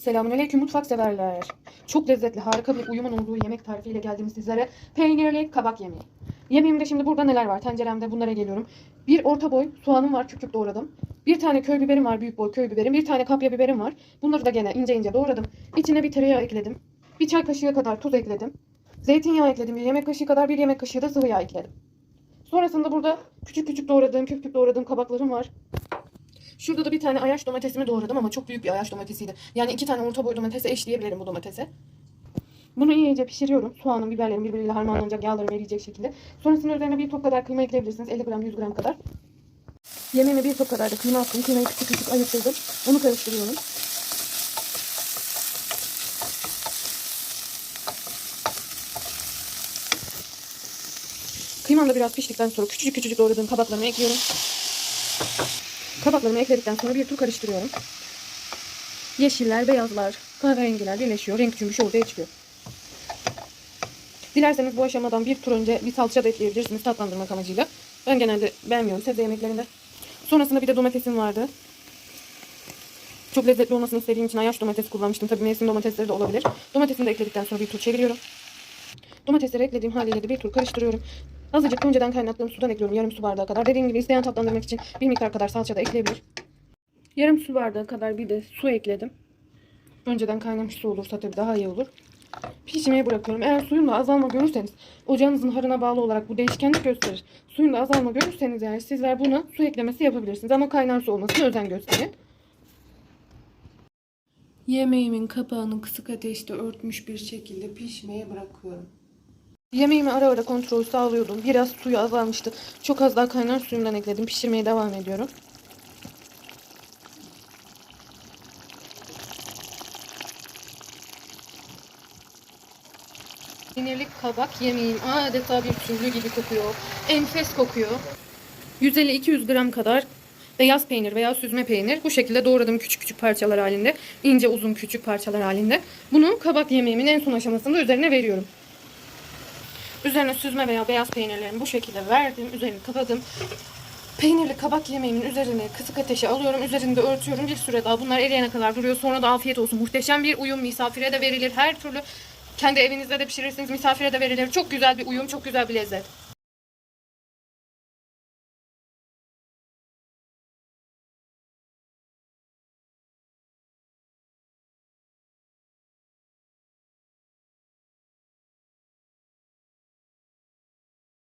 Selamünaleyküm mutfak severler. Çok lezzetli, harika bir uyumun olduğu yemek tarifiyle geldim sizlere. Peynirli kabak yemeği. Yemeğimde şimdi burada neler var? Tenceremde bunlara geliyorum. Bir orta boy soğanım var, küp küp doğradım. Bir tane köy biberim var, büyük boy köy biberim. Bir tane kapya biberim var. Bunları da gene ince ince doğradım. İçine bir tereyağı ekledim. Bir çay kaşığı kadar tuz ekledim. Zeytinyağı ekledim. Bir yemek kaşığı kadar bir yemek kaşığı da sıvı yağ ekledim. Sonrasında burada küçük küçük doğradığım, küp küp doğradığım kabaklarım var. Şurada da bir tane ayaş domatesimi doğradım ama çok büyük bir ayaş domatesiydi. Yani iki tane orta boy domatese eşleyebilirim bu domatese. Bunu iyice pişiriyorum. Soğanın, biberlerin birbiriyle harmanlanacak, yağları eriyecek şekilde. Sonrasında üzerine bir top kadar kıyma ekleyebilirsiniz. 50 gram, 100 gram kadar. Yemeğime bir top kadar da kıyma attım. Kıymayı küçük küçük ayırttırdım. Onu karıştırıyorum. Kıymam da biraz piştikten sonra küçücük küçücük doğradığım kabaklarımı ekliyorum. Kabaklarımı ekledikten sonra bir tur karıştırıyorum. Yeşiller, beyazlar, kahverengiler birleşiyor. Renk cümbüşü ortaya çıkıyor. Dilerseniz bu aşamadan bir tur önce bir salça da ekleyebilirsiniz tatlandırmak amacıyla. Ben genelde beğenmiyorum sebze yemeklerinde. Sonrasında bir de domatesim vardı. Çok lezzetli olmasını istediğim için ayaş domates kullanmıştım. Tabii mevsim domatesleri de olabilir. Domatesini de ekledikten sonra bir tur çeviriyorum. Domatesleri eklediğim haliyle de bir tur karıştırıyorum. Azıcık önceden kaynattığım sudan ekliyorum. Yarım su bardağı kadar. Dediğim gibi isteyen tatlandırmak için bir miktar kadar salça da ekleyebilir. Yarım su bardağı kadar bir de su ekledim. Önceden kaynamış su olursa tabii daha iyi olur. Pişmeye bırakıyorum. Eğer suyun da azalma görürseniz ocağınızın harına bağlı olarak bu değişkenlik gösterir. Suyun da azalma görürseniz yani sizler buna su eklemesi yapabilirsiniz. Ama kaynar su olmasına özen gösterin. Yemeğimin kapağını kısık ateşte örtmüş bir şekilde pişmeye bırakıyorum. Yemeğimi ara ara kontrol sağlıyordum. Biraz suyu azalmıştı. Çok az daha kaynar suyumdan ekledim. Pişirmeye devam ediyorum. Peynirli kabak yemeğim adeta bir türlü gibi kokuyor. Enfes kokuyor. 150-200 gram kadar beyaz peynir veya süzme peynir. Bu şekilde doğradım küçük küçük parçalar halinde. ince uzun küçük parçalar halinde. Bunu kabak yemeğimin en son aşamasında üzerine veriyorum. Üzerine süzme veya beyaz peynirlerimi bu şekilde verdim. Üzerini kapadım. Peynirli kabak yemeğimin üzerine kısık ateşe alıyorum. Üzerinde örtüyorum. Bir süre daha bunlar eriyene kadar duruyor. Sonra da afiyet olsun. Muhteşem bir uyum. Misafire de verilir. Her türlü kendi evinizde de pişirirsiniz. Misafire de verilir. Çok güzel bir uyum. Çok güzel bir lezzet.